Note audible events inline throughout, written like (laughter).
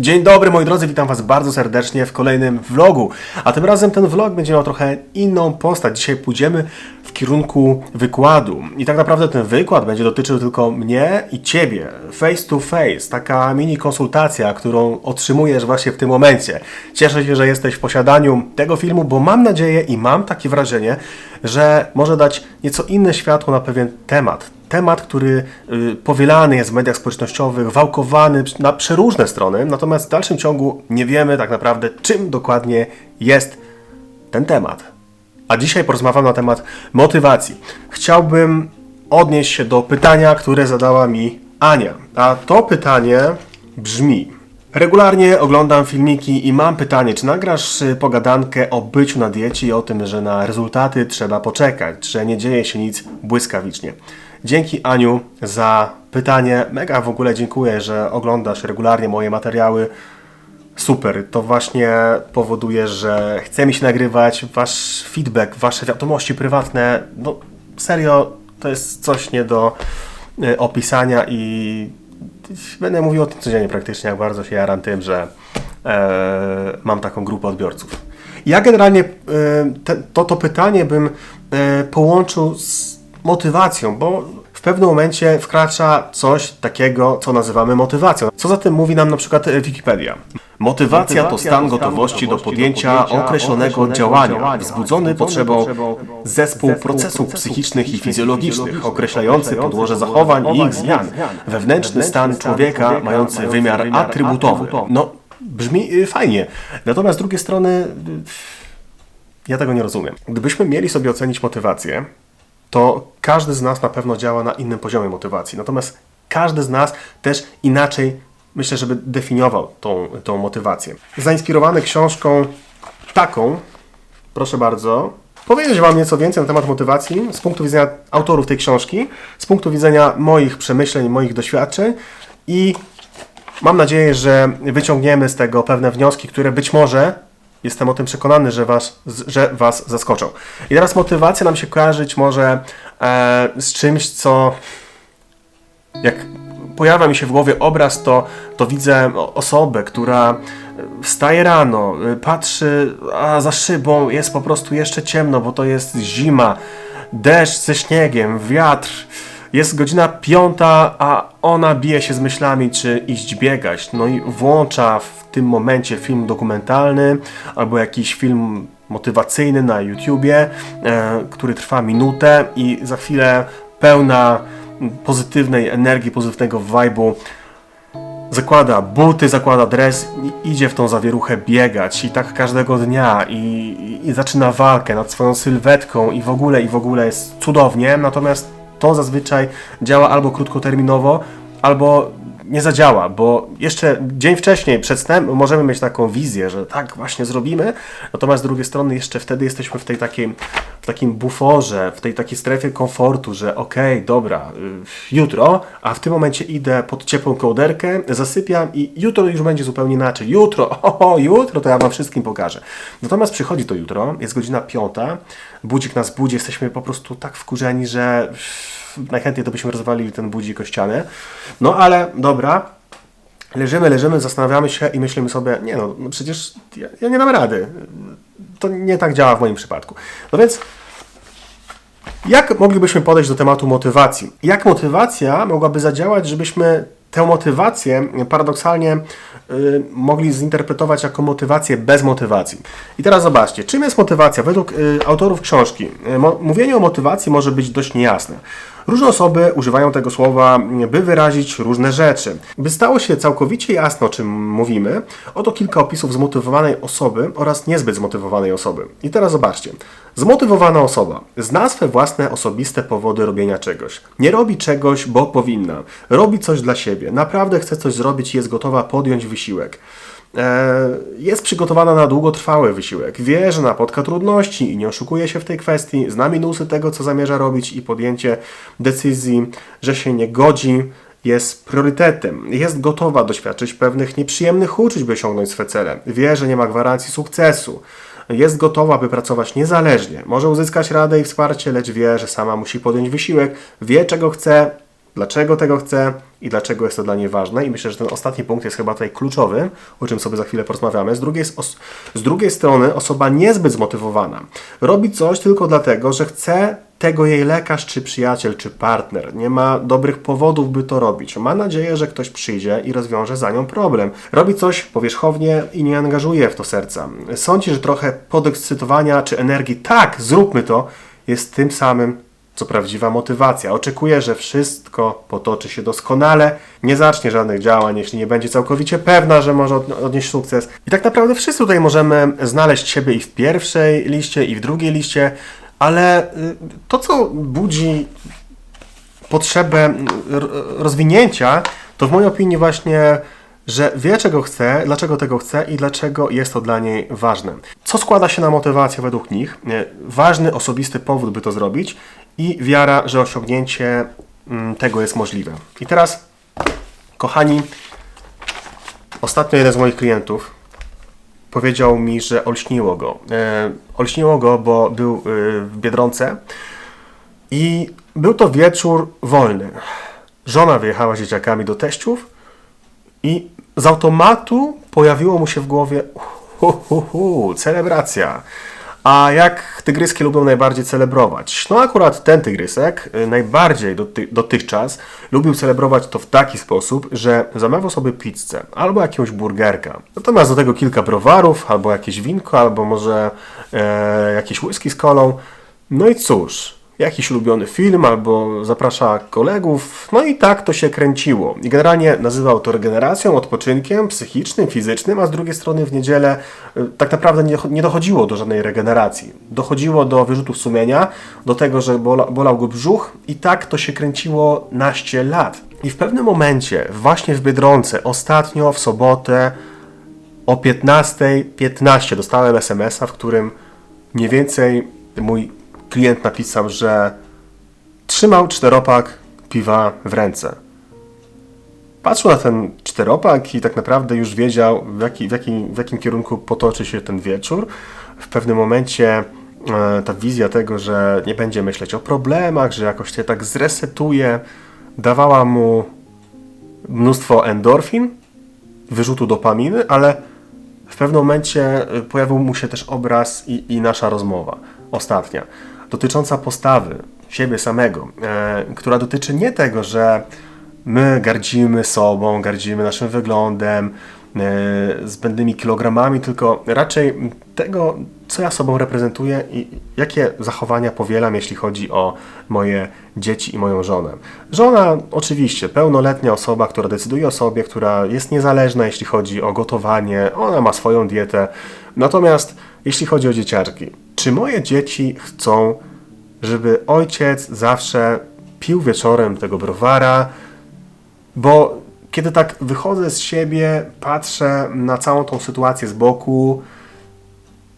Dzień dobry moi drodzy, witam Was bardzo serdecznie w kolejnym vlogu. A tym razem ten vlog będzie miał trochę inną postać. Dzisiaj pójdziemy w kierunku wykładu. I tak naprawdę ten wykład będzie dotyczył tylko mnie i Ciebie. Face to face. Taka mini konsultacja, którą otrzymujesz właśnie w tym momencie. Cieszę się, że jesteś w posiadaniu tego filmu, bo mam nadzieję i mam takie wrażenie, że może dać nieco inne światło na pewien temat temat, który y, powielany jest w mediach społecznościowych, wałkowany na przeróżne strony, natomiast w dalszym ciągu nie wiemy tak naprawdę, czym dokładnie jest ten temat. A dzisiaj porozmawiam na temat motywacji. Chciałbym odnieść się do pytania, które zadała mi Ania. A to pytanie brzmi: Regularnie oglądam filmiki i mam pytanie, czy nagrasz y, pogadankę o byciu na diecie i o tym, że na rezultaty trzeba poczekać, że nie dzieje się nic błyskawicznie. Dzięki Aniu za pytanie. Mega w ogóle dziękuję, że oglądasz regularnie moje materiały. Super, to właśnie powoduje, że chce mi się nagrywać. Wasz feedback, wasze wiadomości prywatne, no serio, to jest coś nie do y, opisania i będę mówił o tym codziennie praktycznie, jak bardzo się jaram tym, że e, mam taką grupę odbiorców. Ja generalnie e, te, to, to pytanie bym e, połączył z motywacją, bo w pewnym momencie wkracza coś takiego, co nazywamy motywacją. Co za tym mówi nam na przykład e, Wikipedia? Motywacja to stan gotowości do podjęcia określonego działania, wzbudzony potrzebą zespół procesów psychicznych i fizjologicznych, określający podłoże zachowań i ich zmian, wewnętrzny stan człowieka mający wymiar atrybutowy. No, brzmi y, fajnie. Natomiast z drugiej strony y, ja tego nie rozumiem. Gdybyśmy mieli sobie ocenić motywację, to każdy z nas na pewno działa na innym poziomie motywacji. Natomiast każdy z nas też inaczej, myślę, żeby definiował tą, tą motywację. Zainspirowany książką taką, proszę bardzo, powiedzieć Wam nieco więcej na temat motywacji z punktu widzenia autorów tej książki, z punktu widzenia moich przemyśleń, moich doświadczeń i mam nadzieję, że wyciągniemy z tego pewne wnioski, które być może Jestem o tym przekonany, że was, że was zaskoczą. I teraz motywacja nam się kojarzyć może e, z czymś, co jak pojawia mi się w głowie obraz, to, to widzę osobę, która wstaje rano, y, patrzy, a za szybą jest po prostu jeszcze ciemno, bo to jest zima, deszcz ze śniegiem, wiatr. Jest godzina piąta, a ona bije się z myślami, czy iść biegać. No i włącza w tym momencie film dokumentalny albo jakiś film motywacyjny na YouTubie, e, który trwa minutę i za chwilę pełna pozytywnej energii, pozytywnego vibe'u zakłada buty, zakłada dres i idzie w tą zawieruchę biegać. I tak każdego dnia. I, i, i zaczyna walkę nad swoją sylwetką i w ogóle, i w ogóle jest cudownie, natomiast to zazwyczaj działa albo krótkoterminowo, albo nie zadziała, bo jeszcze dzień wcześniej, przed snem, możemy mieć taką wizję, że tak właśnie zrobimy, natomiast z drugiej strony jeszcze wtedy jesteśmy w tej takiej, w takim buforze, w tej takiej strefie komfortu, że okej, dobra, y, jutro, a w tym momencie idę pod ciepłą kołderkę, zasypiam i jutro już będzie zupełnie inaczej. Jutro, (laughs) o, jutro to ja wam wszystkim pokażę. Natomiast przychodzi to jutro, jest godzina piąta, budzik nas budzi, jesteśmy po prostu tak wkurzeni, że najchętniej to byśmy rozwalili ten budzik o ścianę. No ale dobra, leżymy, leżymy, zastanawiamy się i myślimy sobie, nie no, no przecież ja, ja nie dam rady. To nie tak działa w moim przypadku. No więc jak moglibyśmy podejść do tematu motywacji? Jak motywacja mogłaby zadziałać, żebyśmy tę motywację paradoksalnie y, mogli zinterpretować jako motywację bez motywacji? I teraz zobaczcie, czym jest motywacja? Według y, autorów książki, y, mówienie o motywacji może być dość niejasne. Różne osoby używają tego słowa, by wyrazić różne rzeczy. By stało się całkowicie jasno, o czym mówimy, oto kilka opisów zmotywowanej osoby oraz niezbyt zmotywowanej osoby. I teraz zobaczcie. Zmotywowana osoba zna swe własne osobiste powody robienia czegoś. Nie robi czegoś, bo powinna. Robi coś dla siebie. Naprawdę chce coś zrobić i jest gotowa podjąć wysiłek. E, jest przygotowana na długotrwały wysiłek. Wie, że napotka trudności i nie oszukuje się w tej kwestii. Zna minusy tego, co zamierza robić i podjęcie decyzji, że się nie godzi, jest priorytetem. Jest gotowa doświadczyć pewnych nieprzyjemnych uczuć, by osiągnąć swe cele. Wie, że nie ma gwarancji sukcesu. Jest gotowa, by pracować niezależnie. Może uzyskać radę i wsparcie, lecz wie, że sama musi podjąć wysiłek. Wie, czego chce dlaczego tego chce i dlaczego jest to dla niej ważne. I myślę, że ten ostatni punkt jest chyba tutaj kluczowy, o czym sobie za chwilę porozmawiamy. Z drugiej, z drugiej strony osoba niezbyt zmotywowana robi coś tylko dlatego, że chce tego jej lekarz, czy przyjaciel, czy partner. Nie ma dobrych powodów, by to robić. Ma nadzieję, że ktoś przyjdzie i rozwiąże za nią problem. Robi coś powierzchownie i nie angażuje w to serca. Sądzi, że trochę podekscytowania czy energii, tak, zróbmy to, jest tym samym, co prawdziwa motywacja. Oczekuje, że wszystko potoczy się doskonale, nie zacznie żadnych działań, jeśli nie będzie całkowicie pewna, że może od- odnieść sukces. I tak naprawdę wszyscy tutaj możemy znaleźć siebie i w pierwszej liście, i w drugiej liście, ale y, to, co budzi potrzebę r- rozwinięcia, to w mojej opinii właśnie, że wie czego chce, dlaczego tego chce i dlaczego jest to dla niej ważne. Co składa się na motywację według nich? Nie, Ważny, osobisty powód, by to zrobić i wiara, że osiągnięcie mm, tego jest możliwe. I teraz, kochani, ostatnio jeden z moich klientów powiedział mi, że olśniło go. E, olśniło go, bo był y, w Biedronce i był to wieczór wolny. Żona wyjechała z dzieciakami do teściów i z automatu pojawiło mu się w głowie hu, hu, hu, celebracja. A jak tygryski lubią najbardziej celebrować? No akurat ten tygrysek y, najbardziej doty dotychczas lubił celebrować to w taki sposób, że zamawiał sobie pizzę albo jakiegoś burgerka. Natomiast do tego kilka browarów, albo jakieś winko, albo może e, jakieś whisky z kolą. No i cóż, jakiś ulubiony film albo zaprasza kolegów. No i tak to się kręciło. I generalnie nazywał to regeneracją, odpoczynkiem psychicznym, fizycznym, a z drugiej strony w niedzielę y, tak naprawdę nie, dochodziło do żadnej regeneracji. Dochodziło do wyrzutów sumienia, do tego, że bola, bolał go brzuch i tak to się kręciło naście lat. I w pewnym momencie, właśnie w Biedronce, ostatnio w sobotę o 15.15 dostałem SMS-a, w którym mniej więcej mój klient napisał, że trzymał czteropak piwa w ręce. Patrzył na ten czteropak i tak naprawdę już wiedział, w, jaki, w, w jakim kierunku potoczy się ten wieczór. W pewnym momencie e, ta wizja tego, że nie będzie myśleć o problemach, że jakoś się tak zresetuje, dawała mu mnóstwo endorfin, wyrzutu dopaminy, ale w pewnym momencie y, pojawił mu się też obraz i, i nasza rozmowa, ostatnia, dotycząca postawy siebie samego, e, która dotyczy nie tego, że my gardzimy sobą, gardzimy naszym wyglądem, e, zbędnymi kilogramami, tylko raczej tego, co ja sobą reprezentuję i jakie zachowania powielam, jeśli chodzi o moje dzieci i moją żonę. Żona, oczywiście, pełnoletnia osoba, która decyduje o sobie, która jest niezależna, jeśli chodzi o gotowanie, ona ma swoją dietę. Natomiast jeśli chodzi o dzieciaczki, czy moje dzieci chcą, żeby ojciec zawsze pił wieczorem tego browara, bo kiedy tak wychodzę z siebie, patrzę na całą tą sytuację z boku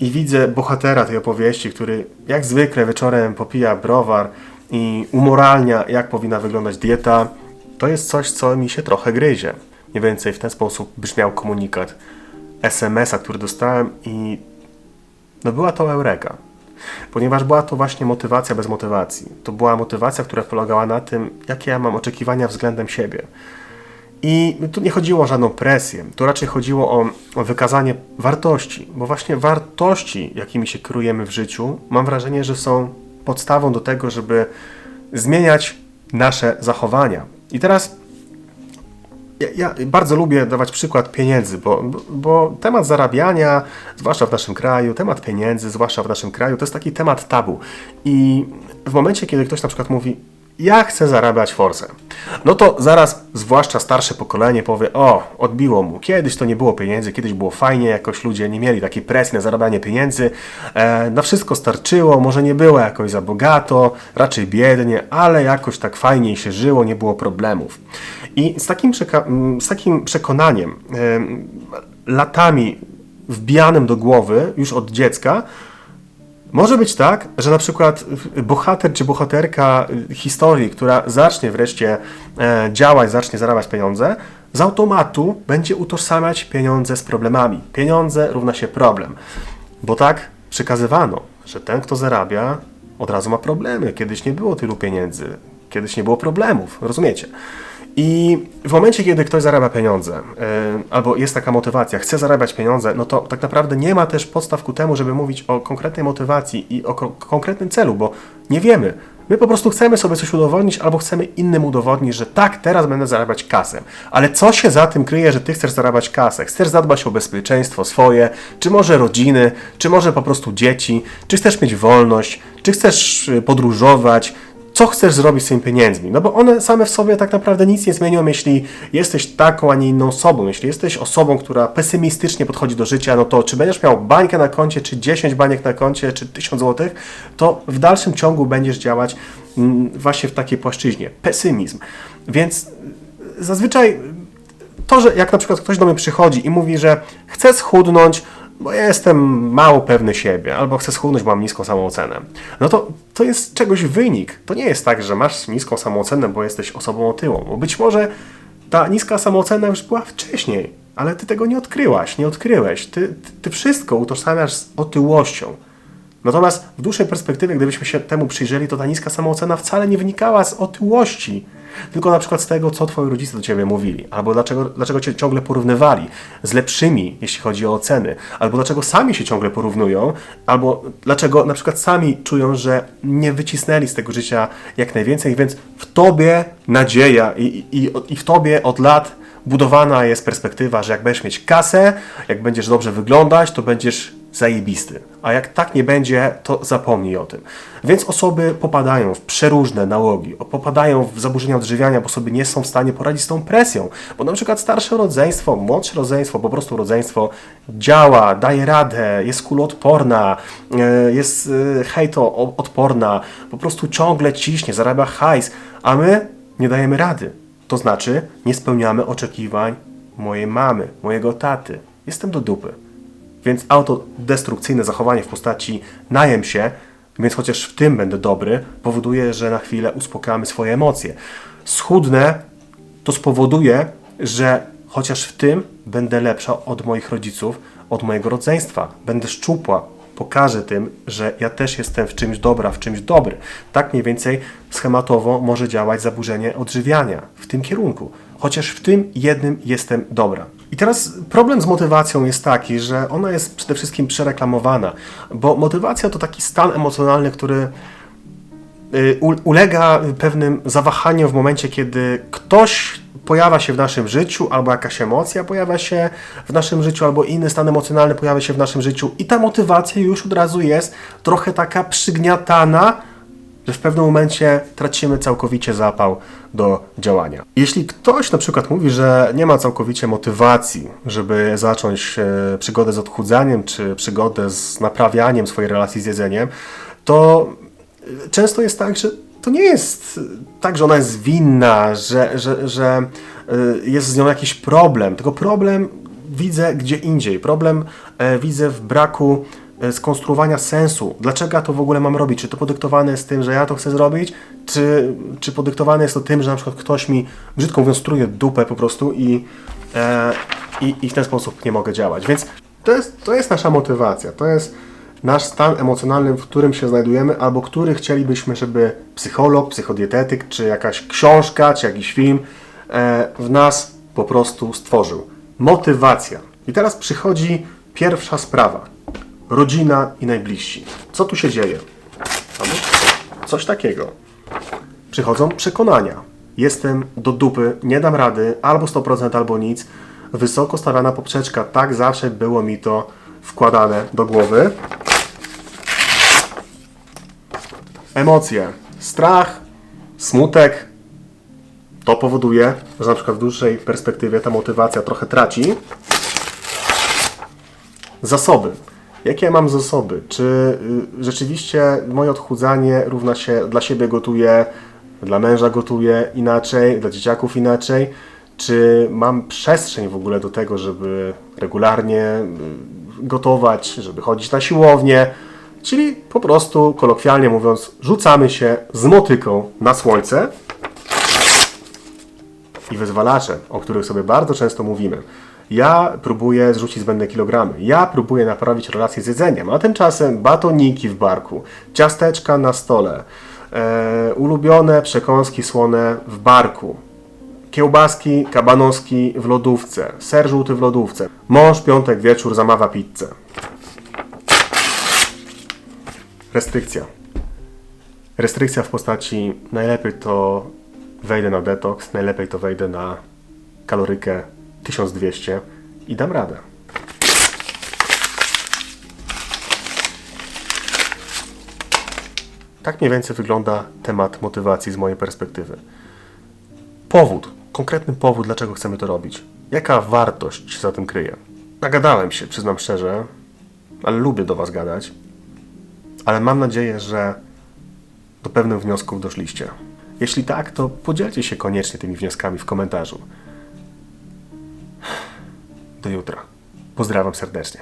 i widzę bohatera tej opowieści, który jak zwykle wieczorem popija browar i umoralnia, jak powinna wyglądać dieta, to jest coś, co mi się trochę gryzie. Mniej więcej w ten sposób brzmiał komunikat SMS-a, który dostałem i no była to eureka. Ponieważ była to właśnie motywacja bez motywacji. To była motywacja, która polegała na tym, jakie ja mam oczekiwania względem siebie. I tu nie chodziło o żadną presję, tu raczej chodziło o, o wykazanie wartości, bo właśnie wartości, jakimi się kierujemy w życiu, mam wrażenie, że są podstawą do tego, żeby zmieniać nasze zachowania. I teraz ja, ja bardzo lubię dawać przykład pieniędzy, bo, bo, temat zarabiania, zwłaszcza w naszym kraju, temat pieniędzy, zwłaszcza w naszym kraju, to jest taki temat tabu. I w momencie, kiedy ktoś na przykład mówi, ja chcę zarabiać forsę, no to zaraz, zwłaszcza starsze pokolenie powie, o, odbiło mu, kiedyś to nie było pieniędzy, kiedyś było fajnie, jakoś ludzie nie mieli takiej presji na zarabianie pieniędzy, e, na wszystko starczyło, może nie było jakoś za bogato, raczej biednie, ale jakoś tak fajniej się żyło, nie było problemów. I z takim, z takim przekonaniem, em, latami wbijanym do głowy już od dziecka, może być tak, że na przykład bohater czy bohaterka historii, która zacznie wreszcie e, działać, zacznie zarabiać pieniądze, z automatu będzie utożsamiać pieniądze z problemami. Pieniądze równa się problem. Bo tak przekazywano, że ten, kto zarabia, od razu ma problemy. Kiedyś nie było tylu pieniędzy. Kiedyś nie było problemów, rozumiecie? I w momencie, kiedy ktoś zarabia pieniądze, yy, albo jest taka motywacja, chce zarabiać pieniądze, no to tak naprawdę nie ma też podstaw ku temu, żeby mówić o konkretnej motywacji i o ko- konkretnym celu, bo nie wiemy. My po prostu chcemy sobie coś udowodnić, albo chcemy innym udowodnić, że tak, teraz będę zarabiać kasę. Ale co się za tym kryje, że ty chcesz zarabiać kasę? Chcesz zadbać o bezpieczeństwo swoje, czy może rodziny, czy może po prostu dzieci, czy chcesz mieć wolność, czy chcesz y, podróżować, co chcesz zrobić z tymi pieniędzmi? No bo one same w sobie tak naprawdę nic nie zmienią, jeśli jesteś taką, a nie inną osobą. Jeśli jesteś osobą, która pesymistycznie podchodzi do życia, no to czy będziesz miał bańkę na koncie, czy 10 baniek na koncie, czy 1000 złotych, to w dalszym ciągu będziesz działać mm, właśnie w takiej płaszczyźnie. Pesymizm. Więc y, zazwyczaj to, że jak na przykład ktoś do mnie przychodzi i mówi, że chce schudnąć, bo ja jestem mało pewny siebie, albo chcę schudnąć, bo mam niską samoocenę, no to to jest czegoś wynik. To nie jest tak, że masz niską samoocenę, bo jesteś osobą otyłą, bo być może ta niska samoocena już była wcześniej, ale ty tego nie odkryłaś, nie odkryłeś. Ty, ty, ty wszystko utożsamiasz z otyłością. Natomiast w dłuższej perspektywie, gdybyśmy się temu przyjrzeli, to ta niska samoocena wcale nie wynikała z otyłości, tylko na przykład z tego, co twoi rodzice do ciebie mówili, albo dlaczego, dlaczego cię ciągle porównywali z lepszymi, jeśli chodzi o oceny, albo dlaczego sami się ciągle porównują, albo dlaczego na przykład sami czują, że nie wycisnęli z tego życia jak najwięcej, więc w tobie nadzieja i, i, i w tobie od lat budowana jest perspektywa, że jak będziesz mieć kasę, jak będziesz dobrze wyglądać, to będziesz zajebisty. A jak tak nie będzie, to zapomnij o tym. Więc osoby popadają w przeróżne nałogi, popadają w zaburzenia odżywiania, bo sobie nie są w stanie poradzić z tą presją. Bo na przykład starsze rodzeństwo, młodsze rodzeństwo, po prostu rodzeństwo działa, daje radę, jest kuloodporna, e, jest e, hejtoodporna, po prostu ciągle ciśnie, zarabia hajs, a my nie dajemy rady. To znaczy, nie spełniamy oczekiwań mojej mamy, mojego taty. Jestem do dupy. Więc autodestrukcyjne zachowanie w postaci najem się, więc chociaż w tym będę dobry, powoduje, że na chwilę uspokajamy swoje emocje. Schudnę to spowoduje, że chociaż w tym będę lepsza od moich rodziców, od mojego rodzeństwa. Będę szczupła. Pokażę tym, że ja też jestem w czymś dobra, w czymś dobry. Tak mniej więcej schematowo może działać zaburzenie odżywiania w tym kierunku. Chociaż w tym jednym jestem dobra. I teraz problem z motywacją jest taki, że ona jest przede wszystkim przereklamowana, bo motywacja to taki stan emocjonalny, który y, ulega pewnym zawahaniom w momencie, kiedy ktoś pojawia się w naszym życiu, albo jakaś emocja pojawia się w naszym życiu, albo inny stan emocjonalny pojawia się w naszym życiu i ta motywacja już od razu jest trochę taka przygniatana, że w pewnym momencie tracimy całkowicie zapał do działania. Jeśli ktoś na przykład mówi, że nie ma całkowicie motywacji, żeby zacząć e, przygodę z odchudzaniem, czy przygodę z naprawianiem swojej relacji z jedzeniem, to e, często jest tak, że to nie jest tak, że ona jest winna, że, że, że y, jest z nią jakiś problem, tylko problem widzę gdzie indziej. Problem e, widzę w braku e, skonstruowania sensu. Dlaczego ja to w ogóle mam robić? Czy to podyktowane jest tym, że ja to chcę zrobić? Czy, czy podyktowane jest to tym, że na przykład ktoś mi, brzydko mówiąc, truje dupę po prostu i, e, i, i w ten sposób nie mogę działać. Więc to jest, to jest nasza motywacja. To jest nasz stan emocjonalny, w którym się znajdujemy, albo który chcielibyśmy, żeby psycholog, psychodietetyk, czy jakaś książka, czy jakiś film e, w nas po prostu stworzył. Motywacja. I teraz przychodzi pierwsza sprawa. Rodzina i najbliżsi. Co tu się dzieje? Coś takiego. Przychodzą przekonania. Jestem do dupy, nie dam rady, albo 100%, albo nic. Wysoko stawiana poprzeczka. Tak zawsze było mi to wkładane do głowy. Emocje. Strach, smutek. To powoduje, że na przykład w dłuższej perspektywie ta motywacja trochę traci. Zasoby. Jakie ja mam zasoby? Czy y, rzeczywiście moje odchudzanie równa się dla siebie gotuję, dla męża gotuję inaczej, dla dzieciaków inaczej? Czy mam przestrzeń w ogóle do tego, żeby regularnie y, gotować, żeby chodzić na siłownię? Czyli po prostu, kolokwialnie mówiąc, rzucamy się z motyką na słońce i wyzwalacze, o których sobie bardzo często mówimy. Ja próbuję zrzucić zbędne kilogramy. Ja próbuję naprawić relacje z jedzeniem, a tymczasem batoniki w barku, ciasteczka na stole, E, ulubione przekąski słone w barku. Kiełbaski, kabanoski w lodówce. Ser żółty w lodówce. Mąż piątek wieczór zamawia pizzę. Restrykcja. Restrykcja w postaci najlepiej to wejdę na detoks, najlepiej to wejdę na kalorykę 1200 i dam radę. Tak mniej więcej wygląda temat motywacji z mojej perspektywy. Powód, konkretny powód, dlaczego chcemy to robić. Jaka wartość się za tym kryje? Nagadałem się, przyznam szczerze, ale lubię do Was gadać. Ale mam nadzieję, że do pewnych wniosków doszliście. Jeśli tak, to podzielcie się koniecznie tymi wnioskami w komentarzu. Do jutra. Pozdrawiam serdecznie.